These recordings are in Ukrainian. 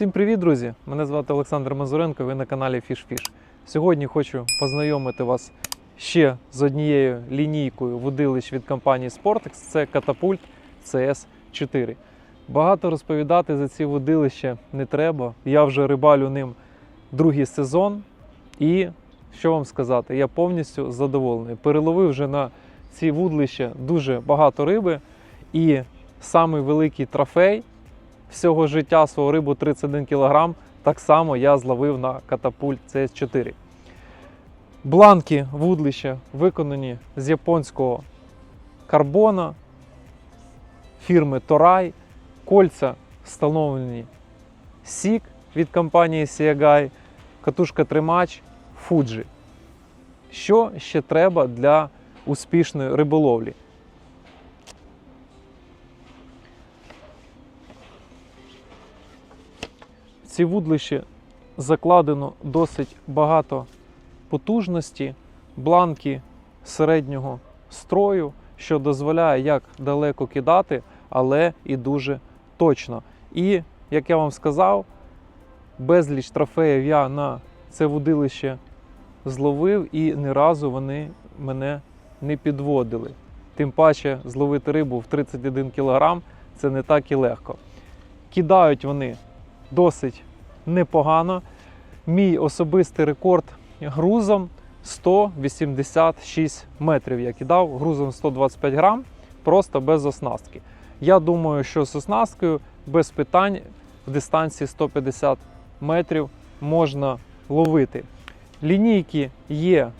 Всім привіт, друзі! Мене звати Олександр Мазуренко, ви на каналі FishFish. Сьогодні хочу познайомити вас ще з однією лінійкою водилищ від компанії Sportex. Це катапульт CS4. Багато розповідати за ці водилища не треба. Я вже рибалю ним другий сезон. І що вам сказати, я повністю задоволений. Переловив вже на ці вудлища дуже багато риби. І самий великий трофей всього життя свого рибу 31 кг, так само я зловив на катапульт CS4. Бланки вудлища виконані з японського карбона фірми Torai. Кольця встановлені Сік від компанії Siagai, катушка тримач Fuji. Що ще треба для успішної риболовлі? Ці вудлищі закладено досить багато потужності, бланки середнього строю, що дозволяє як далеко кидати, але і дуже точно. І, як я вам сказав, безліч трофеїв я на це вудилище зловив і ні разу вони мене не підводили. Тим паче зловити рибу в 31 кг це не так і легко. Кидають вони досить непогано. Мій особистий рекорд грузом 186 метрів. Я кидав грузом 125 грам, просто без оснастки. Я думаю, що з оснасткою без питань в дистанції 150 метрів можна ловити. Лінійки є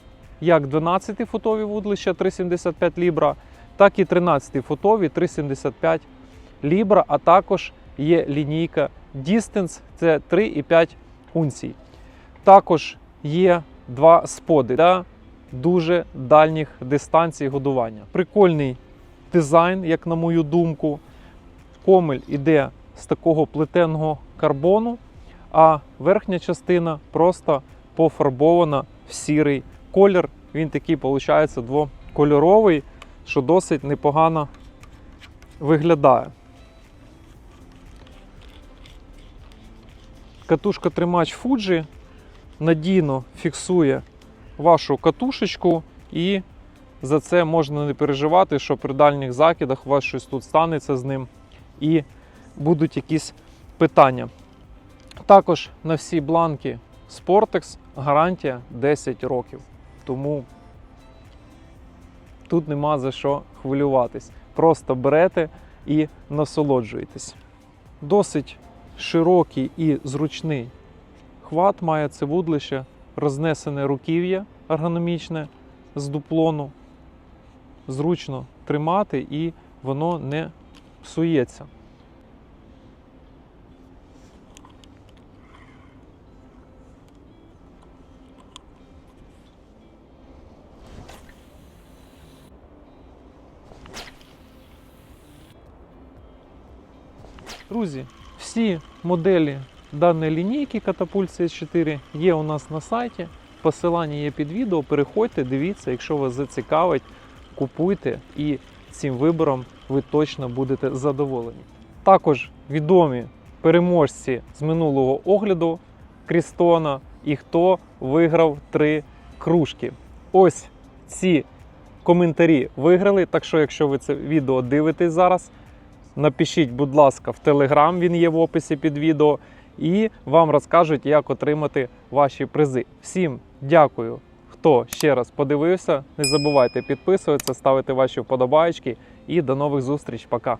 як 12-футові вудлища 3,75 лібра, так і 13-футові 3,75 лібра, а також є лінійка Distance це 3,5 унцій. Також є два споди для дуже дальніх дистанцій годування. Прикольний дизайн, як на мою думку. Комель іде з такого плетеного карбону, а верхня частина просто пофарбована в сірий колір. Він такий, виходить, двокольоровий, що досить непогано виглядає. Катушка тримач Fuji надійно фіксує вашу катушечку, і за це можна не переживати, що при дальніх закидах у вас щось тут станеться з ним і будуть якісь питання. Також на всі бланки Sportex гарантія 10 років. Тому тут нема за що хвилюватись. Просто берете і насолоджуєтесь. Досить широкий і зручний хват має це вудлище, рознесене руків'я ергономічне з дуплону. Зручно тримати і воно не псується. Друзі, всі моделі даної лінійки Catapult CS4 є у нас на сайті. Посилання є під відео. Переходьте, дивіться, якщо вас зацікавить, купуйте і цим вибором ви точно будете задоволені. Також відомі переможці з минулого огляду Крістона і хто виграв три кружки. Ось ці коментарі виграли. Так що, якщо ви це відео дивитесь зараз, напишіть, будь ласка, в Телеграм, він є в описі під відео, і вам розкажуть, як отримати ваші призи. Всім дякую, хто ще раз подивився. Не забувайте підписуватися, ставити ваші вподобайки і до нових зустріч. Пока!